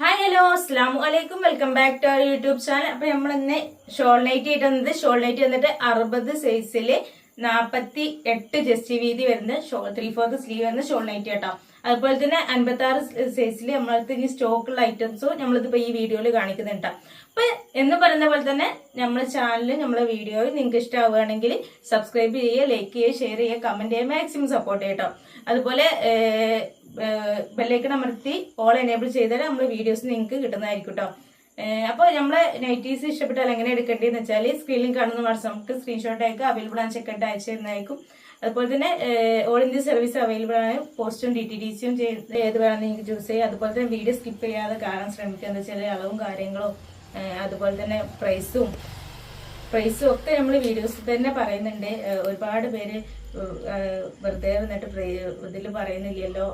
Hi hello അസ്സാം അലൈക്കും welcome back to our YouTube channel അപ്പൊ നമ്മൾ ഇന്ന് ഷോൾ നൈറ്റ് ആയിട്ട് വന്നത് ഷോൾ നൈറ്റ് വന്നിട്ട് അറുപത് സൈസിൽ നാപ്പത്തി എട്ട് ജസ്റ്റ് വീതി വരുന്ന ഷോൾ ത്രീ ഫോർത്ത് സ്ലീവ് വരുന്ന ഷോൾ നൈറ്റ് കേട്ടോ. അതുപോലെ തന്നെ അൻപത്തി ആറ് സൈസിൽ നമ്മളടുത്ത് ഇനി സ്റ്റോക്കുള്ള ഐറ്റംസും നമ്മളിതിപ്പോ ഈ വീഡിയോയിൽ കാണിക്കുന്നുണ്ട്. അപ്പൊ എന്ന് പറയുന്ന പോലെ തന്നെ നമ്മുടെ ചാനലിൽ നമ്മളെ വീഡിയോ നിങ്ങൾക്ക് ഇഷ്ടമാവുകയാണെങ്കിൽ സബ്സ്ക്രൈബ് ചെയ്യുക ലൈക്ക് ചെയ്യുക ഷെയർ ചെയ്യുക കമന്റ് ചെയ്യുക മാക്സിമം സപ്പോർട്ട് ചെയ്യട്ടോ അതുപോലെ ബെല്ലൈക്കൺ അമർത്തി ഓൾ എനേബിൾ ചെയ്താൽ നമ്മുടെ വീഡിയോസ് നിങ്ങൾക്ക് കിട്ടുന്നതായിരിക്കും കേട്ടോ അപ്പോൾ നമ്മളെ നൈറ്റീസ് ഇഷ്ടപ്പെട്ടാൽ എങ്ങനെ എടുക്കേണ്ടതെന്ന് വെച്ചാൽ സ്ക്രീനിൽ കാണുന്ന വാട്സാപ്പ് സ്ക്രീൻഷോട്ട് അയക്കുക അവൈലബിൾ ആണ് ചെക്കട്ട് അയച്ചു തരുന്നതായിരിക്കും. അതുപോലെ തന്നെ ഓൾ ഇന്ത്യ സർവീസ് അവൈലബിൾ ആണ്. പോസ്റ്റും ഡി ടി ഡി സിയും ഏത് വേണമെന്ന് നിങ്ങൾക്ക് ചൂസ് ചെയ്യാം. അതുപോലെ തന്നെ വീഡിയോ സ്കിപ്പ് ചെയ്യാതെ കാണാൻ ശ്രമിക്കുക. എന്താ വെച്ചാൽ അളവും കാര്യങ്ങളും അതുപോലെ തന്നെ പ്രൈസും പ്രൈസും ഒക്കെ നമ്മൾ വീഡിയോസിൽ തന്നെ പറയുന്നുണ്ട്. ഒരുപാട് പേര് വെറുതെ വന്നിട്ട് ഇതിൽ പറയുന്നില്ലല്ലോ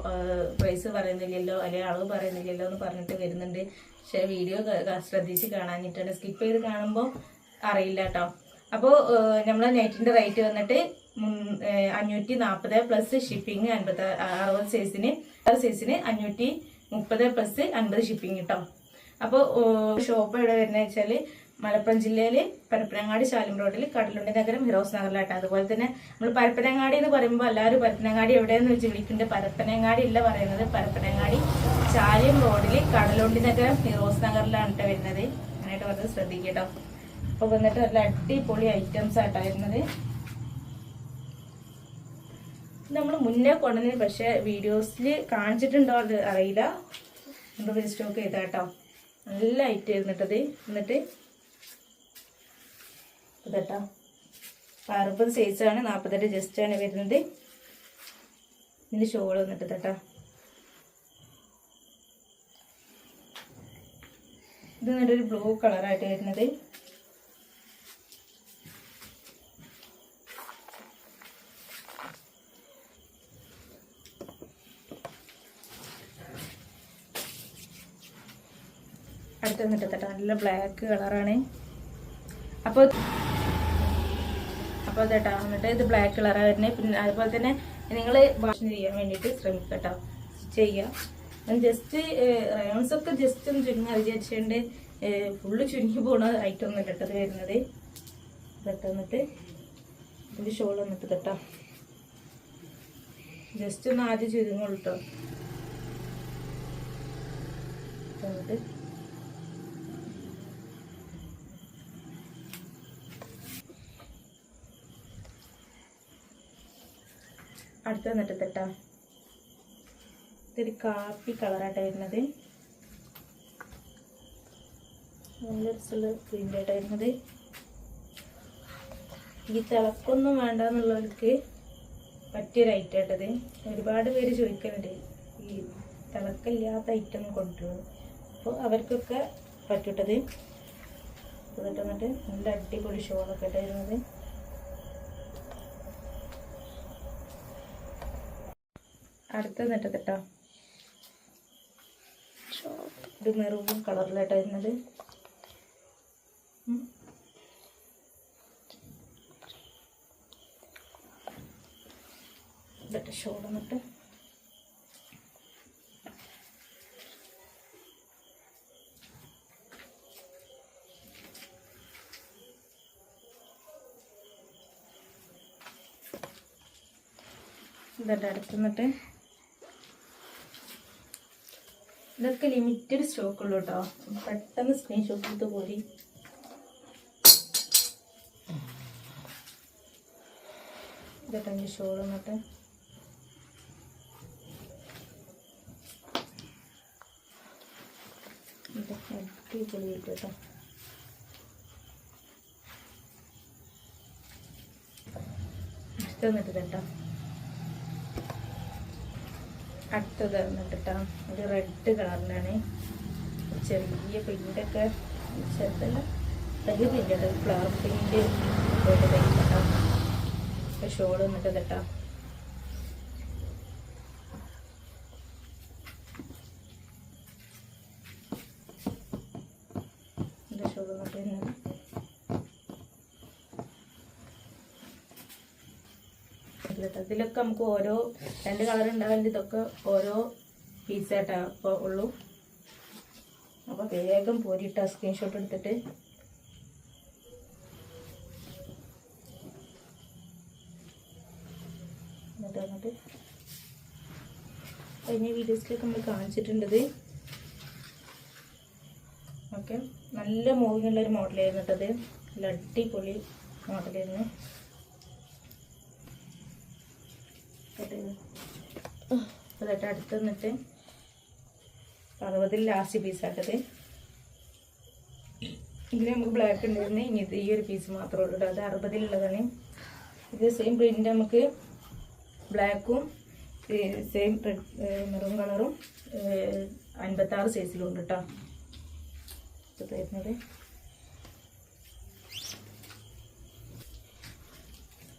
പ്രൈസ് പറയുന്നില്ലല്ലോ അല്ലെങ്കിൽ അളവ് പറയുന്നില്ലല്ലോ എന്ന് പറഞ്ഞിട്ട് വരുന്നുണ്ട്. പക്ഷെ വീഡിയോ ശ്രദ്ധിച്ച് കാണാനിട്ടാണ് സ്കിപ്പ് ചെയ്ത് കാണുമ്പോൾ അറിയില്ല കേട്ടോ അപ്പോൾ നമ്മൾ നെറ്റിന്റെ റേറ്റ് വന്നിട്ട് അഞ്ഞൂറ്റി നാൽപ്പത് പ്ലസ് ഷിപ്പിംഗ് അൻപത് അറുപത് സൈസിന് അറുപത് സൈസിന് അഞ്ഞൂറ്റി മുപ്പത് പ്ലസ് അൻപത് ഷിപ്പിംഗ് കിട്ടും അപ്പോൾ ഷോപ്പ് എവിടെ വരുന്നത് വെച്ചാൽ മലപ്പുറം ജില്ലയിൽ പരപ്പനങ്ങാടി ശാലിം റോഡിൽ കടലുണ്ടി നഗരം ഹിറോസ് നഗറിലായിട്ട് അതുപോലെ തന്നെ നമ്മൾ പരപ്പനങ്ങാടി എന്ന് പറയുമ്പോൾ എല്ലാവരും പരപ്പനങ്ങാടി എവിടെയെന്ന് വെച്ച് വിളിക്കുന്നുണ്ട് പരപ്പനങ്ങാടി ഇല്ല പറയുന്നത് പരപ്പനങ്ങാടി ശാലിം റോഡിൽ കടലുണ്ടി നഗരം ഹിറോസ് നഗറിലാണ് കേട്ടോ വരുന്നത്. അങ്ങനെയായിട്ട് പറഞ്ഞത് ശ്രദ്ധിക്കട്ടോ അപ്പോൾ വന്നിട്ട് നല്ല അടിപൊളി ഐറ്റംസ് ആയിട്ടാ വരുന്നത്. നമ്മൾ മുന്നേ കൊണ്ടുവന്നു പക്ഷെ വീഡിയോസിൽ കാണിച്ചിട്ടുണ്ടോ അത് അറിയില്ല. നമ്മൾ സ്റ്റോക്ക് ചെയ്താ കേട്ടോ നല്ല ഐറ്റം ഇരുന്നിട്ടത് എന്നിട്ട് ഇതട്ടോ അറുപത് സൈസാണ് നാൽപ്പത്തെട്ട് ജസ്റ്റ് ആണ് വരുന്നത്. ഇതിന്റെ ഷോൾ വന്നിട്ട് കേട്ടോ. ഇത് നല്ലൊരു ബ്ലൂ കളറായിട്ട് വരുന്നത്. വന്നിട്ട് കേട്ടോ. നല്ല ബ്ലാക്ക് കളറാണ് അപ്പോൾ അപ്പോൾ ചേട്ടാ എന്നിട്ട് ഇത് ബ്ലാക്ക് കളറാണ് പിന്നെ അതുപോലെ തന്നെ നിങ്ങൾ വാഷ് ചെയ്യാൻ വേണ്ടിയിട്ട് ശ്രമിക്കുക കേട്ടോ. ചെയ്യുക ജസ്റ്റ് റയോൺസ് ഒക്കെ ജസ്റ്റ് ഒന്ന് ചുരുങ്ങി വിചാരിച്ചുകൊണ്ട് ഫുള്ള് ചുരുങ്ങി പോണ ഐറ്റം ഒന്നും ഇട്ടത് വരുന്നത്. ഇതൊക്കെ വന്നിട്ട് ഇതിന്റെ ഷോൾ വന്നിട്ട് കേട്ടോ. ജസ്റ്റ് ഒന്ന് ആദ്യം ചുരുങ്ങുള്ളൂ കേട്ടോ. എന്നിട്ട് അടുത്ത വന്നിട്ട് തെട്ടാ ഇതൊരു കാപ്പി കളറായിട്ട് വരുന്നത്. നല്ല രസമുള്ള പ്രിന്റ് വരുന്നത്. ഈ തിളക്കൊന്നും വേണ്ട എന്നുള്ളവർക്ക് പറ്റിയൊരു ഐറ്റം ആയിട്ടത് ഒരുപാട് പേര് ചോദിക്കുന്നുണ്ട് ഈ തിളക്കില്ലാത്ത ഐറ്റം കൊണ്ടുവരും അപ്പോൾ അവർക്കൊക്കെ പറ്റൂട്ടത്. എന്നിട്ട് നല്ല അടിപൊളി ഷോളൊക്കെ ആയിട്ട് വരുന്നത്. അടുത്ത എന്നിട്ട് കേട്ടോ ഇത് മെറൂൺ കളറിലായിട്ട് വരുന്നത്. ഇതട്ടെ ഷോൾ എന്നിട്ട് നിന്നിട്ട് ഇതൊക്കെ ലിമിറ്റഡ് സ്റ്റോക്ക് ഉള്ളൂ കേട്ടോ പെട്ടെന്ന് സ്ക്രീൻഷോട്ട് എടുത്ത് പോരി. ഇതൊക്കെ ഷോൾ എന്നിട്ട്. ഇതൊക്കെ അടിപൊളി ആയിട്ട് കേട്ടോ ഇഷ്ടം നിന്നിട്ട് കേട്ടോ അടുത്തത് വന്നിട്ടാ ഒരു റെഡ് കളറിലാണ് ചെറിയ പെയിന്റൊക്കെ ചെറുതല്ല വലിയ പെയിന്റ് ഫ്ലവർ പെയിന്റ് കേട്ടോ ഷോൾ വന്നിട്ട് കേട്ടോ ഷോൾ വന്നിട്ട് വരുന്നത് കേട്ടോ ഇതിലൊക്കെ നമുക്ക് ഓരോ രണ്ട് കളർ ഉണ്ടാവില്ല ഇതൊക്കെ ഓരോ പീസായിട്ടാ ഇപ്പോൾ ഉള്ളൂ. അപ്പോൾ വേഗം പോരിട്ട സ്ക്രീൻഷോട്ട് എടുത്തിട്ട്. കഴിഞ്ഞ വീഡിയോസിലൊക്കെ നമ്മൾ കാണിച്ചിട്ടുണ്ടത് ഓക്കെ. നല്ല ഒരു മോഡലായിരുന്നു കേട്ടത് നല്ല അടിപൊളി മോഡലായിരുന്നു അതായിട്ട് അടുത്ത് നിന്നിട്ട് അറുപതിൽ ലാസ്റ്റ് പീസാക്കത് ഇതിന് നമുക്ക് ബ്ലാക്ക് ഉണ്ടായിരുന്നു ഇനി ഈ ഒരു പീസ് മാത്രമേ ഉള്ളൂ കേട്ടോ അത് അറുപതിലുള്ളതാണ്. ഇത് സെയിം പ്രിന്റ് നമുക്ക് ബ്ലാക്കും സെയിം റെഡ് മെറൂൺ കളറും അൻപത്താറ് സൈസിലും ഉണ്ട് കേട്ടോ തരുന്നത്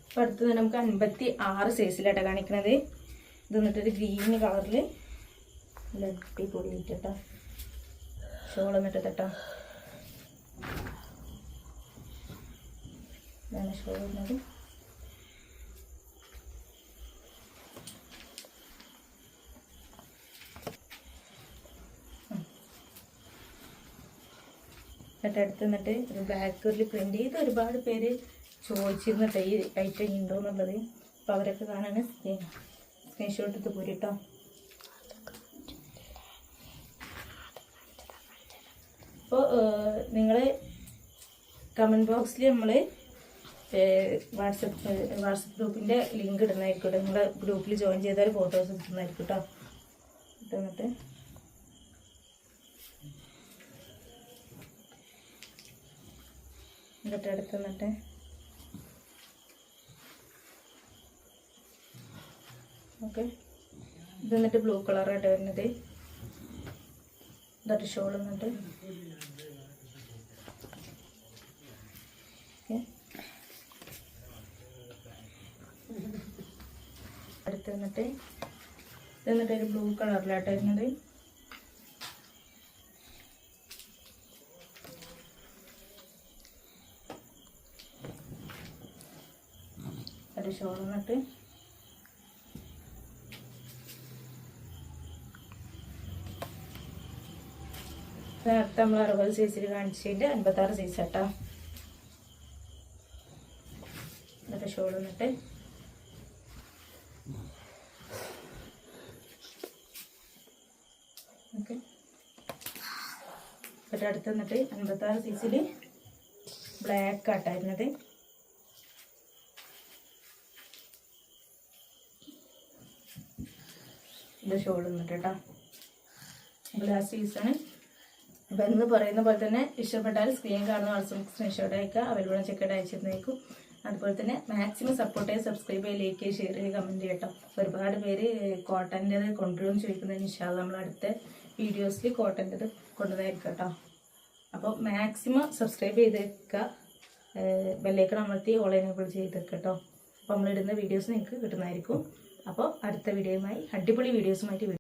അപ്പം അടുത്തത് നമുക്ക് അൻപത്തി ആറ് സൈസിലാട്ടോ കാണിക്കണത്. ഇത് എന്നിട്ടൊരു ഗ്രീൻ കളറിൽ നല്ല അടിപൊളി കേട്ടോ ഷോളം എന്നിട്ട് കേട്ടോ ഇതാണ് ഷോൾ ഇടുന്നത്. എന്നിട്ട് അടുത്ത് നിന്നിട്ട് ഒരു ബാക്കറിൽ പ്രിന്റ് ചെയ്ത് ഒരുപാട് പേര് ചോദിച്ചിരുന്നിട്ട് ഈ ഐറ്റം ഉണ്ടോ എന്നുള്ളത്. അപ്പോൾ അവരൊക്കെ കാണാൻ സ്ക്രീൻഷോട്ട് എടുത്ത് പോരിട്ടോ. അപ്പോൾ നിങ്ങൾ കമന്റ് ബോക്സിൽ നമ്മൾ വാട്സപ്പ് വാട്സപ്പ് ഗ്രൂപ്പിന്റെ ലിങ്ക് ഇടുന്നതായിരിക്കും നിങ്ങൾ ഗ്രൂപ്പിൽ ജോയിൻ ചെയ്താൽ ഫോട്ടോസ് കിട്ടുന്നതായിരിക്കും കേട്ടോ ഇട്ട് എന്നിട്ട് എന്നിട്ട് അടുത്ത് നിന്നിട്ട് ഓക്കെ. ഇത് എന്നിട്ട് ബ്ലൂ കളറായിട്ട് വരുന്നത്. ഇതൊരു ഷോൾ എന്നിട്ട്. അടുത്ത് വന്നിട്ട് ഇത് എന്നിട്ട് ഒരു ബ്ലൂ കളറിലായിട്ട് വരുന്നത്. ഒരു ഷോൾ എന്നിട്ട്. നേരത്തെ നമ്മൾ അറുപത് സൈസിൽ കാണിച്ചതിന്റെ അൻപത്താറ് സൈസ് കേട്ടോ എന്നിട്ട് ഷോൾ എന്നിട്ട് ഓക്കെ. എന്നിട്ട് അടുത്ത് എന്നിട്ട് അൻപത്താറ് സൈസിൽ ബ്ലാക്ക് ആട്ടായിരുന്നത് ഇത് ഷോൾ വന്നിട്ട് കേട്ടോ. ഗ്ലാസ് പീസാണ് അപ്പം എന്ന് പറയുന്ന പോലെ തന്നെ ഇഷ്ടപ്പെട്ടാൽ സ്ക്രീൻ കാണുന്ന വാട്സപ്പ് സ്ക്രീൻഷോട്ട് അയക്കുക. അവൈലബിൾ ചെക്കട്ട് അയച്ചിരുന്നേക്കും. അതുപോലെ തന്നെ മാക്സിമം സപ്പോർട്ട് ചെയ്ത് സബ്സ്ക്രൈബ് ചെയ്യുക ലൈക്ക് ചെയ്യുക ഷെയർ ചെയ്യുക കമന്റ് ചെയ്യട്ടോ ഒരുപാട് പേര് കോട്ടന്റെത് കൊണ്ടുവരും ചോദിക്കുന്നതിന് ഇഷ്ടമാണ് നമ്മൾ അടുത്ത വീഡിയോസിൽ കോട്ടന്റെത് കൊണ്ടുവന്നായിരിക്കും കേട്ടോ. അപ്പോൾ മാക്സിമം സബ്സ്ക്രൈബ് ചെയ്ത് വെക്കുക ബെല്ലേക്ക് അമർത്തി ഓൺലൈൻ ചെയ്ത് ചെയ്തേക്കുക കേട്ടോ. അപ്പോൾ നമ്മളിടുന്ന വീഡിയോസ് നിങ്ങൾക്ക് കിട്ടുന്നതായിരിക്കും. അപ്പോൾ അടുത്ത വീഡിയോയുമായി അടിപൊളി വീഡിയോസുമായിട്ട്